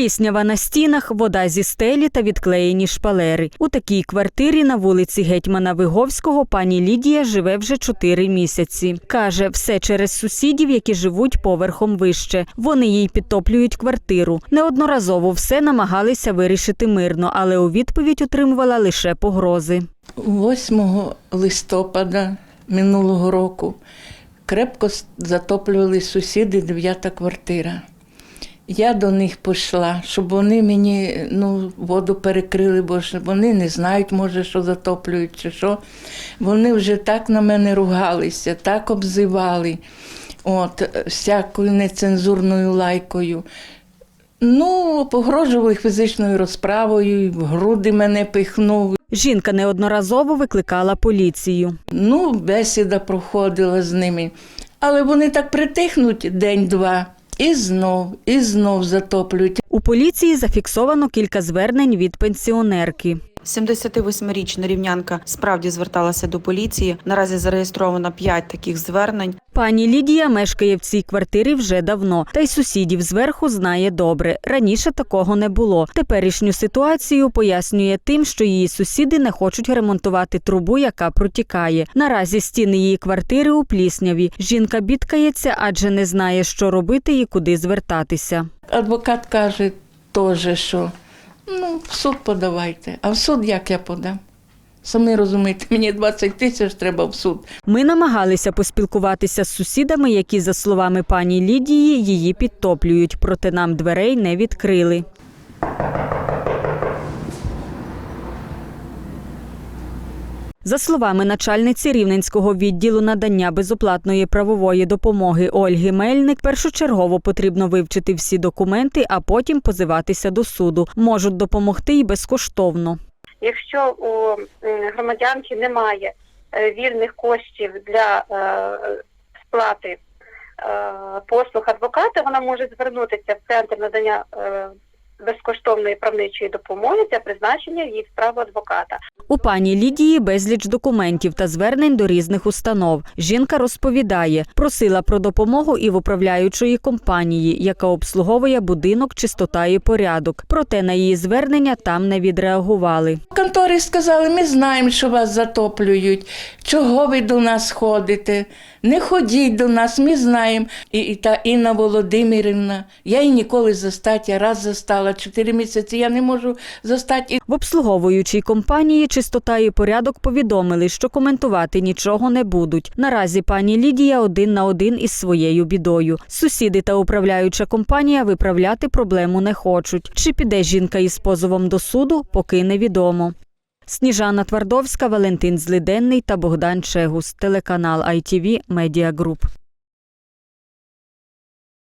Пліснява на стінах, вода зі стелі та відклеєні шпалери. У такій квартирі на вулиці гетьмана Виговського пані Лідія живе вже чотири місяці. Каже, все через сусідів, які живуть поверхом вище. Вони їй підтоплюють квартиру. Неодноразово все намагалися вирішити мирно, але у відповідь отримувала лише погрози. 8 листопада минулого року крепко затоплювали сусіди, дев'ята квартира. Я до них пішла, щоб вони мені ну, воду перекрили, бо ж вони не знають, може, що затоплюють чи що. Вони вже так на мене ругалися, так обзивали, от, всякою нецензурною лайкою. Ну, погрожували фізичною розправою, в груди мене пихнув. Жінка неодноразово викликала поліцію. Ну, бесіда проходила з ними. Але вони так притихнуть день-два і знов, і знов затоплюють. У поліції зафіксовано кілька звернень від пенсіонерки. 78-річна рівнянка справді зверталася до поліції. Наразі зареєстровано 5 таких звернень. Пані Лідія мешкає в цій квартирі вже давно, та й сусідів зверху знає добре. Раніше такого не було. Теперішню ситуацію пояснює тим, що її сусіди не хочуть ремонтувати трубу, яка протікає. Наразі стіни її квартири у плісняві. Жінка бідкається, адже не знає, що робити і куди звертатися. Адвокат каже теж, що ну, в суд подавайте. А в суд як я подам? Самі розумієте, мені 20 тисяч треба в суд. Ми намагалися поспілкуватися з сусідами, які, за словами пані Лідії, її підтоплюють, проте нам дверей не відкрили. За словами начальниці Рівненського відділу надання безоплатної правової допомоги Ольги Мельник, першочергово потрібно вивчити всі документи, а потім позиватися до суду. Можуть допомогти й безкоштовно. Якщо у громадянки немає е, вільних коштів для е, сплати е, послуг адвоката, вона може звернутися в центр надання безкоштовної правничої допомоги для призначення її в справу адвоката. У пані Лідії безліч документів та звернень до різних установ. Жінка розповідає, просила про допомогу і в управляючої компанії, яка обслуговує будинок, чистота і порядок. Проте на її звернення там не відреагували. В конторі сказали, ми знаємо, що вас затоплюють. Чого ви до нас ходите? Не ходіть до нас, ми знаємо. І, і та Інна Володимирівна, я її ніколи застати, я раз застала, чотири місяці я не можу застати. В обслуговуючій компанії чистота і порядок повідомили, що коментувати нічого не будуть. Наразі пані Лідія один на один із своєю бідою. Сусіди та управляюча компанія виправляти проблему не хочуть. Чи піде жінка із позовом до суду, поки невідомо. Сніжана Твардовська, Валентин Злиденний та Богдан Чегус. Телеканал ITV Media Group.